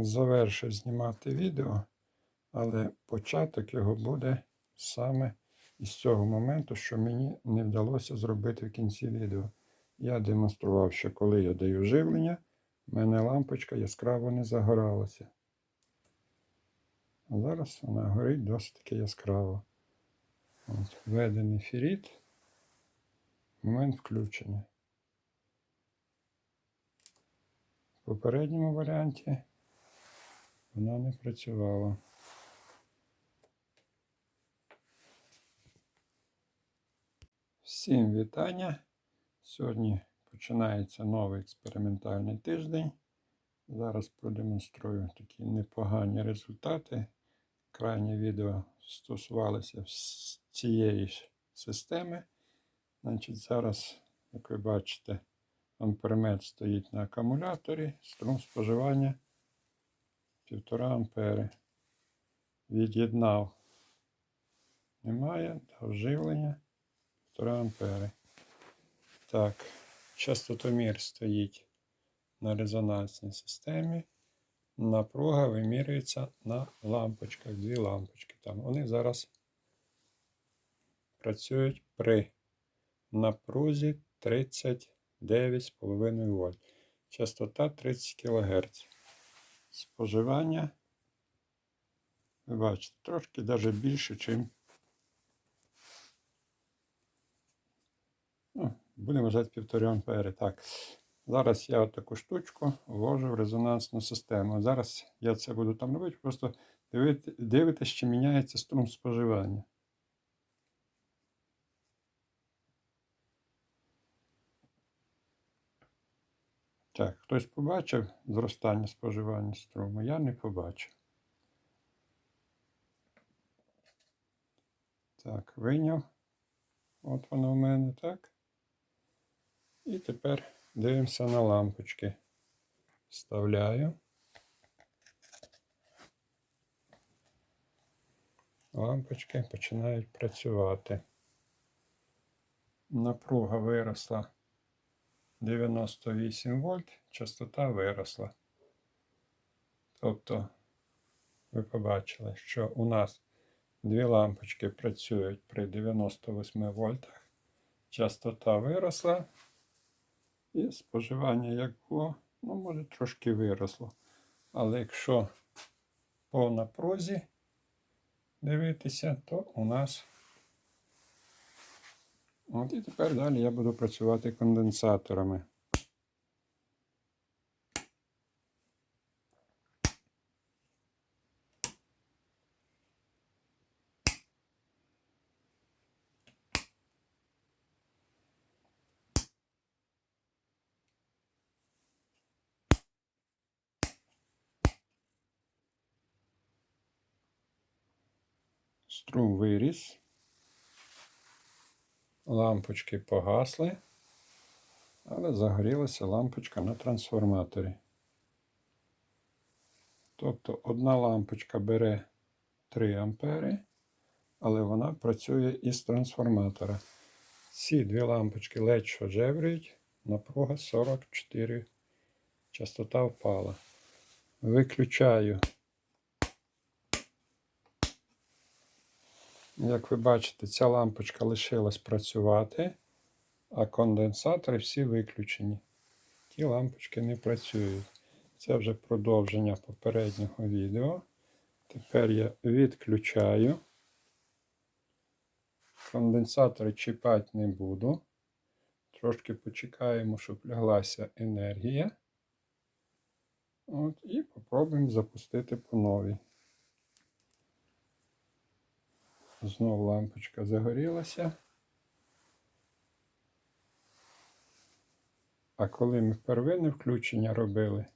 завершив знімати відео, але початок його буде саме із цього моменту, що мені не вдалося зробити в кінці відео. Я демонстрував, що коли я даю живлення, в мене лампочка яскраво не загоралася. А зараз вона горить досить таки яскраво. От, введений феріт. Момент включення. В попередньому варіанті вона не працювала. Всім вітання. Сьогодні починається новий експериментальний тиждень. Зараз продемонструю такі непогані результати. Крайнє відео стосувалося цієї ж системи. Значить, зараз, як ви бачите, ампермет стоїть на акумуляторі, струм споживання 1,5 ампери. Від'єднав. Немає, дав живлення 1,5 ампери. Так, частотомір стоїть на резонансній системі. Напруга вимірюється на лампочках. Дві лампочки там. Вони зараз працюють при напрузі 39,5 вольт. Частота 30 кГц. Споживання, ви бачите, трошки навіть більше, ніж. Ну, будемо вважати 1,5 ампери. Так. Зараз я таку штучку ввожу в резонансну систему. Зараз я це буду там робити, просто дивити, дивитися, чи міняється струм споживання. Так, хтось побачив зростання споживання струму? Я не побачив. Так, вийняв. От воно в мене, так. І тепер дивимося на лампочки. Вставляю. Лампочки починають працювати. Напруга виросла 98 вольт, частота виросла. Тобто, ви побачили, що у нас дві лампочки працюють при 98 вольтах. Частота виросла. І споживання як було, ну, може, трошки виросло. Але якщо по напрузі дивитися, то у нас. От і тепер далі я буду працювати конденсаторами. Струм виріс. Лампочки погасли, але загорілася лампочка на трансформаторі. Тобто одна лампочка бере 3 ампери, але вона працює із трансформатора. Ці дві лампочки ледь що жеврюють, напруга 44. Частота впала. Виключаю. Як ви бачите, ця лампочка лишилась працювати, а конденсатори всі виключені. Ті лампочки не працюють. Це вже продовження попереднього відео. Тепер я відключаю. Конденсатори чіпати не буду. Трошки почекаємо, щоб ляглася енергія. От, І попробуємо запустити по новій. Знову лампочка загорілася. А коли ми первинне включення робили,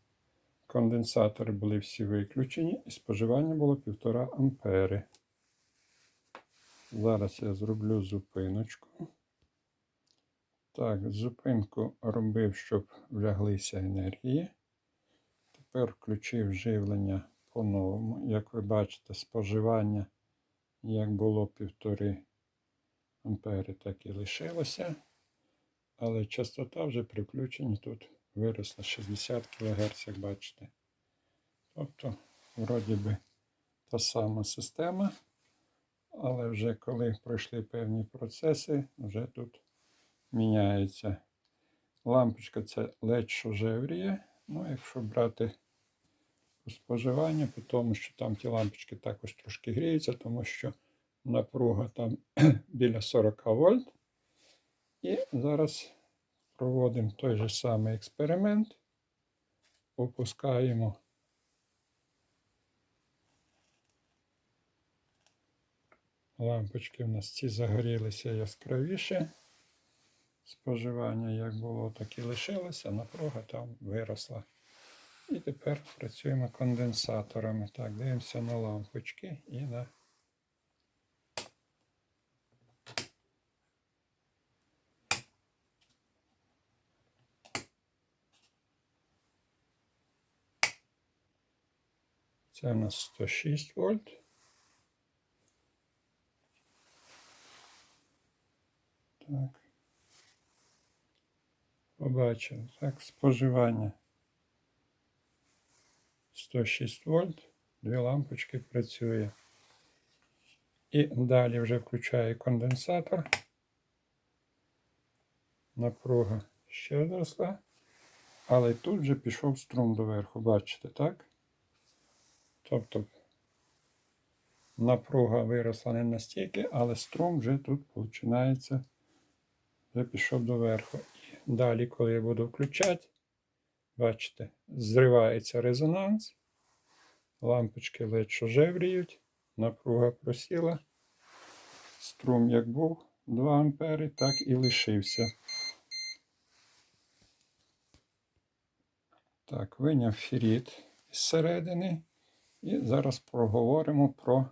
конденсатори були всі виключені і споживання було 1,5 ампери. Зараз я зроблю зупиночку. Так, зупинку робив, щоб вляглися енергії. Тепер включив живлення по-новому. Як ви бачите, споживання як було півтори ампери, так і лишилося. Але частота вже при включенні тут виросла 60 кГц, як бачите. Тобто, вроді би, та сама система, але вже коли пройшли певні процеси, вже тут міняється. Лампочка це що жевріє. Ну, якщо брати споживання, по тому що там ті лампочки також трошки гріються, тому що напруга там біля 40 вольт. І зараз проводимо той же самий експеримент. Опускаємо лампочки в нас ці загорілися яскравіше. Споживання як було, так і лишилося, напруга там виросла. І тепер працюємо конденсаторами. Так, дивимося на лампочки і на Це у нас 106 вольт. Так. Побачили. Так, споживання 106 вольт. Дві лампочки працює. І далі вже включаю конденсатор. Напруга ще зросла. Але тут вже пішов струм доверху, бачите, так? Тобто напруга виросла не настільки, але струм вже тут починається, вже пішов доверху. І далі, коли я буду включати, бачите, зривається резонанс, лампочки ледь що жевріють, напруга просіла, струм як був 2 ампери, так і лишився. Так, виняв феріт зсередини. І зараз проговоримо про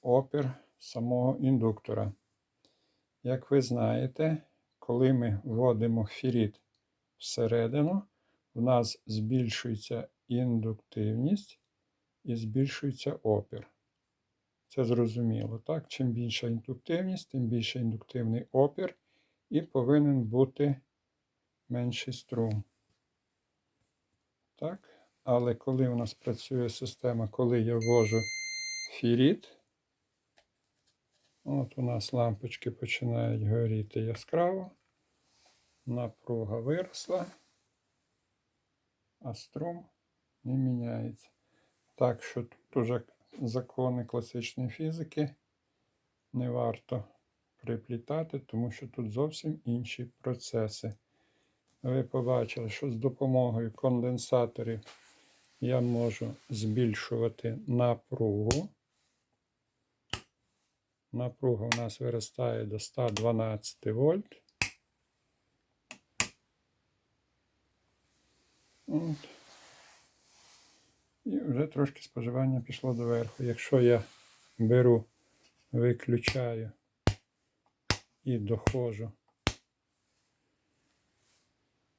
опір самого індуктора. Як ви знаєте, коли ми вводимо феріт всередину, в нас збільшується індуктивність і збільшується опір. Це зрозуміло, так? Чим більша індуктивність, тим більше індуктивний опір і повинен бути менший струм. Так? Але коли у нас працює система, коли я ввожу фіріт, от у нас лампочки починають горіти яскраво, напруга виросла, а струм не міняється. Так що тут уже закони класичної фізики не варто приплітати, тому що тут зовсім інші процеси. Ви побачили, що з допомогою конденсаторів я можу збільшувати напругу. Напруга у нас виростає до 112 вольт. І вже трошки споживання пішло доверху. Якщо я беру, виключаю і доходжу.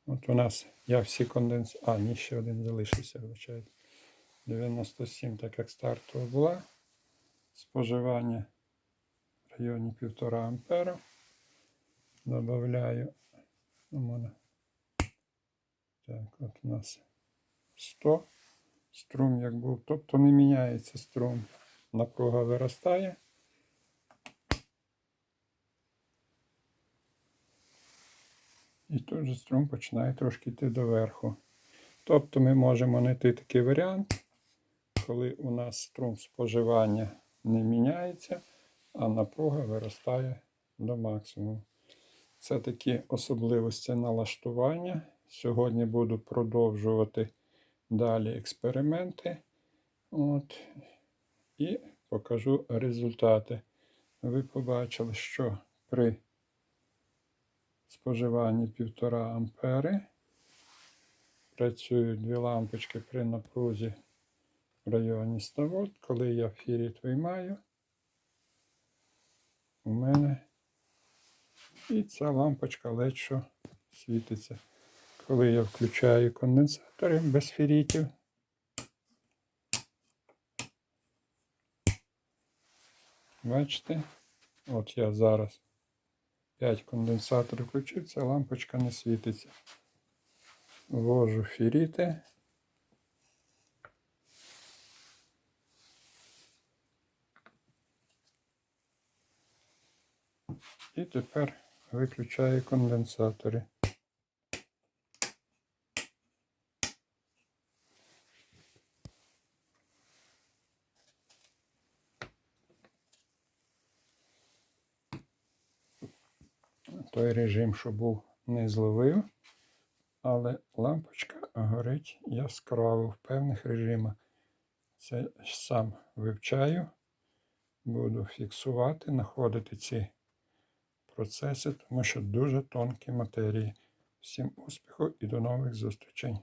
От у нас я всі конденс... А, ні, ще один залишився, вибачайте. 97, так як стартова була. Споживання в районі 1,5 ампера. Добавляю. У мене. Так, от у нас 100. Струм як був. Тобто не міняється струм. Напруга виростає. І тут же струм починає трошки йти доверху. Тобто ми можемо знайти такий варіант, коли у нас струм споживання не міняється, а напруга виростає до максимуму. Це такі особливості налаштування. Сьогодні буду продовжувати далі експерименти. От. І покажу результати. Ви побачили, що при споживанні 1,5 ампери. Працюють дві лампочки при напрузі в районі 100 вольт. Коли я фіріт виймаю, у мене і ця лампочка ледь що світиться коли я включаю конденсатори без ферітів, Бачите? От я зараз 5 конденсаторів включив, ця лампочка не світиться. Ввожу феріти. І тепер виключаю конденсатори. Той режим, що був, не зловив, але лампочка горить яскраво в певних режимах. Це сам вивчаю, буду фіксувати, знаходити ці процеси, тому що дуже тонкі матерії. Всім успіху і до нових зустрічей!